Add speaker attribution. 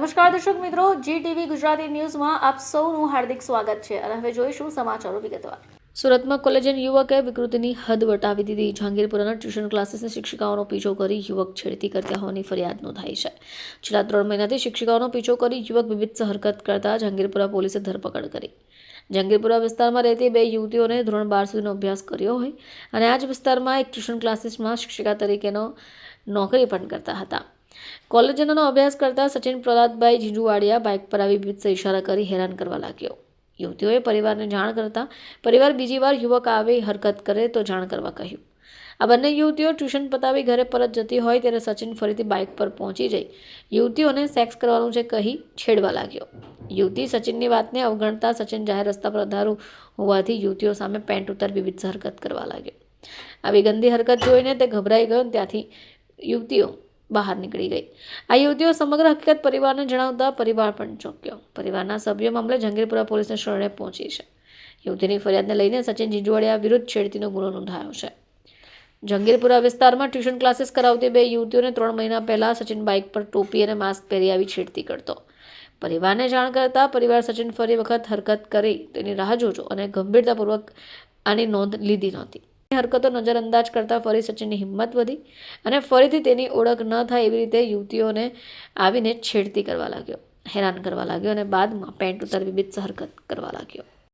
Speaker 1: નમસ્કાર દર્શક મિત્રો જી ટીવી ગુજરાતી ન્યૂઝમાં આપ સૌનું હાર્દિક સ્વાગત છે અને હવે જોઈશું સમાચારો વિગતવાર. સુરતમાં કોલેજન યુવકે વિકૃતિની હદ વટાવી દીધી. જહાંગીરપુરાના ટ્યુશન ક્લાસીસની શિક્ષિકાઓનો પીછો કરી યુવક છેડતી કરતા હોવાની ફરિયાદ નોંધાઈ છે. છેલ્લા ત્રણ મહિનાથી શિક્ષિકાઓનો પીછો કરી યુવક વિવિધ હરકત કરતા જહાંગીરપુરા પોલીસે ધરપકડ કરી. જહાંગીરપુરા વિસ્તારમાં રહેતી બે યુવતીઓને ધોરણ બાર સુધીનો અભ્યાસ કર્યો હોય અને આ જ વિસ્તારમાં એક ટ્યુશન ક્લાસીસમાં શિક્ષિકા તરીકેનો નોકરી પણ કરતા હતા. કોલેજનો અભ્યાસ કરતા સચિન પ્રહલાદભાઈ ઝીંઝુવાડિયા બાઇક પર આવી વિવિધ ઇશારા કરી હેરાન કરવા લાગ્યો. યુવતીઓએ પરિવારને જાણ કરતા પરિવાર બીજી વાર યુવક આવે હરકત કરે તો જાણ કરવા કહ્યું. આ બંને યુવતીઓ ટ્યુશન પતાવી ઘરે પરત જતી હોય ત્યારે સચિન ફરીથી બાઇક પર પહોંચી જઈ યુવતીઓને સેક્સ કરવાનું છે કહી છેડવા લાગ્યો. યુવતી સચિનની વાતને અવગણતા સચિન જાહેર રસ્તા પર અધારું હોવાથી યુવતીઓ સામે પેન્ટ ઉતારવી વિવિધ હરકત કરવા લાગ્યો. આવી ગંદી હરકત જોઈને તે ગભરાઈ ગયો ત્યાંથી યુવતીઓ બહાર નીકળી ગઈ. આ યુવતીઓ સમગ્ર હકીકત પરિવારને જણાવતા પરિવાર પણ ચોંક્યો. પરિવારના સભ્યો મામલે જંગીરપુરા પોલીસને શરણે પહોંચી છે. યુવતીની ફરિયાદને લઈને સચિન જીંજવાડિયા વિરુદ્ધ છેડતીનો ગુનો નોંધાયો છે. જંગીરપુરા વિસ્તારમાં ટ્યુશન ક્લાસીસ કરાવતી બે યુવતીઓને ત્રણ મહિના પહેલા સચિન બાઇક પર ટોપી અને માસ્ક પહેરી આવી છેડતી કરતો. પરિવારને જાણ કરતા પરિવાર સચિન ફરી વખત હરકત કરી તેની રાહ જોજો અને ગંભીરતાપૂર્વક આની નોંધ લીધી નહોતી. હરકતો નજરઅંદાજ કરતા ફરી સચિનની હિંમત વધી અને ફરીથી તેની ઓળખ ન થાય એવી રીતે યુવતીઓને આવીને છેડતી કરવા લાગ્યો. હેરાન કરવા લાગ્યો અને બાદમાં પેન્ટ ઉતાર વિવિધ હરકત કરવા લાગ્યો.